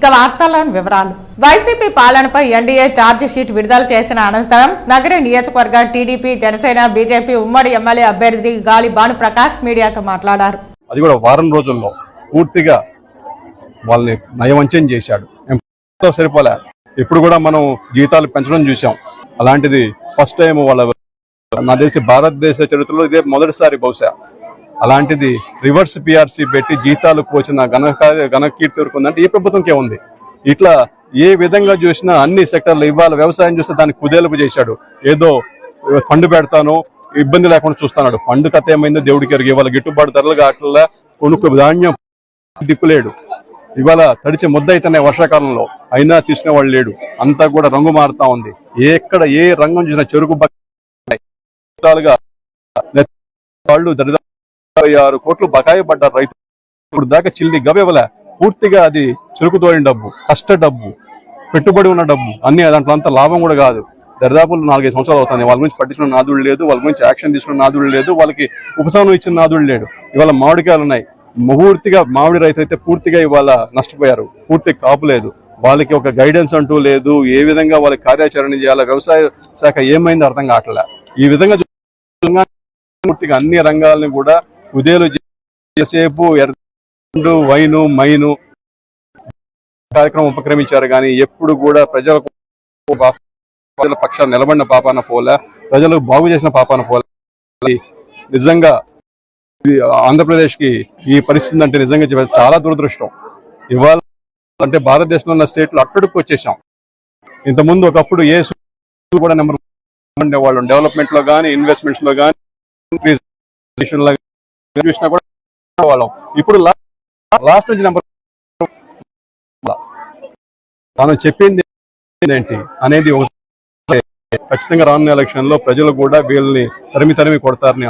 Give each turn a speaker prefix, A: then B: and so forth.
A: ఇక వార్తల్లోని వివరాలు. వైసీపీ పాలనపై ఎన్డీఏ షీట్ విడుదల చేసిన అనంతరం నగర నియోజకవర్గ టీడీపీ జనసేన బీజేపీ ఉమ్మడి ఎమ్మెల్యే అభ్యర్థి గాలి భానుప్రకాష్ మీడియాతో మాట్లాడారు.
B: అది కూడా వారం రోజుల్లో పూర్తిగా వాళ్ళని నయవంచం చేశాడు. ఎంతో సరిపోలే. ఇప్పుడు కూడా మనం జీతాలు పెంచడం చూసాం అలాంటిది ఫస్ట్ టైం వాళ్ళ నాకు తెలిసి భారతదేశ చరిత్రలో ఇదే మొదటిసారి బహుశా. అలాంటిది రివర్స్ పిఆర్సీ పెట్టి జీతాలు కోసిన ఘన ఘన కీర్తి ఈ ప్రభుత్వంకే ఉంది. ఇట్లా ఏ విధంగా చూసినా అన్ని సెక్టర్లు ఇవాళ వ్యవసాయం చూస్తే దానికి కుదేలుపు చేశాడు. ఏదో ఫండ్ పెడతాను ఇబ్బంది లేకుండా చూస్తున్నాడు. ఫండ్ కథ ఏమైందో దేవుడికి ఎరుగు ఇవాళ గిట్టుబాటు ధరలు కావట్లా కొనుక్కు ధాన్యం దిక్కులేడు ఇవాళ తడిచే ముద్ద అయితేనే వర్షాకాలంలో. అయినా తీసుకునే వాళ్ళు లేడు. అంతా కూడా రంగు మారుతా ఉంది. ఎక్కడ ఏ రంగం చూసినా చెరుకు వాళ్ళు దరిద్ర ఇరవై ఆరు కోట్లు బకాయి పడ్డారు రైతు ఇప్పుడు దాకా చిల్లి గవ్వలే పూర్తిగా అది చురుకుతోడిన డబ్బు కష్ట డబ్బు పెట్టుబడి ఉన్న డబ్బు. అన్ని దాంట్లో అంత లాభం కూడా కాదు. దరిదాపు నాలుగైదు సంవత్సరాలు అవుతాయి. వాళ్ళ గురించి పట్టించిన నాదుడు లేదు వాళ్ళ గురించి యాక్షన్ తీసుకున్న నాదుడు లేదు వాళ్ళకి ఉపశమనం ఇచ్చిన నాదుడు లేడు. ఇవాళ మామిడికాయలు ఉన్నాయి. పూర్తిగా మామిడి రైతు అయితే పూర్తిగా ఇవాళ నష్టపోయారు. పూర్తి కాపు లేదు. వాళ్ళకి ఒక గైడెన్స్ అంటూ లేదు. ఏ విధంగా వాళ్ళకి కార్యాచరణ చేయాలి? వ్యవసాయ శాఖ ఏమైందో అర్థం కావట్లే. ఈ విధంగా పూర్తిగా అన్ని రంగాలను కూడా ఉదయాలు చేసేపు ఎర్ర వైను మైను కార్యక్రమం ఉపక్రమించారు. కానీ ఎప్పుడు కూడా ప్రజలకు ప్రజల పక్షాలు నిలబడిన పాపాన పోలే ప్రజలకు బాగు చేసిన పాపాన పోలే. నిజంగా ఆంధ్రప్రదేశ్కి ఆంధ్రప్రదేశ్కి ఈ పరిస్థితి అంటే నిజంగా చాలా దురదృష్టం. ఇవాళ అంటే భారతదేశంలో ఉన్న స్టేట్లు అట్టడుకు వచ్చేసాం ఇంతకుముందు ఒకప్పుడు ఏ కూడా నెంబర్ ఉండేవాళ్ళం డెవలప్మెంట్లో కానీ ఇన్వెస్ట్మెంట్స్లో కానీ చూసినా కూడా వాళ్ళం. ఇప్పుడు లాస్ట్ నుంచి నెంబర్ మనం చెప్పింది ఏంటి అనేది ఒక ఖచ్చితంగా రానున్న ఎలక్షన్లో ప్రజలు కూడా వీళ్ళని తరిమి తరిమి కొడతారని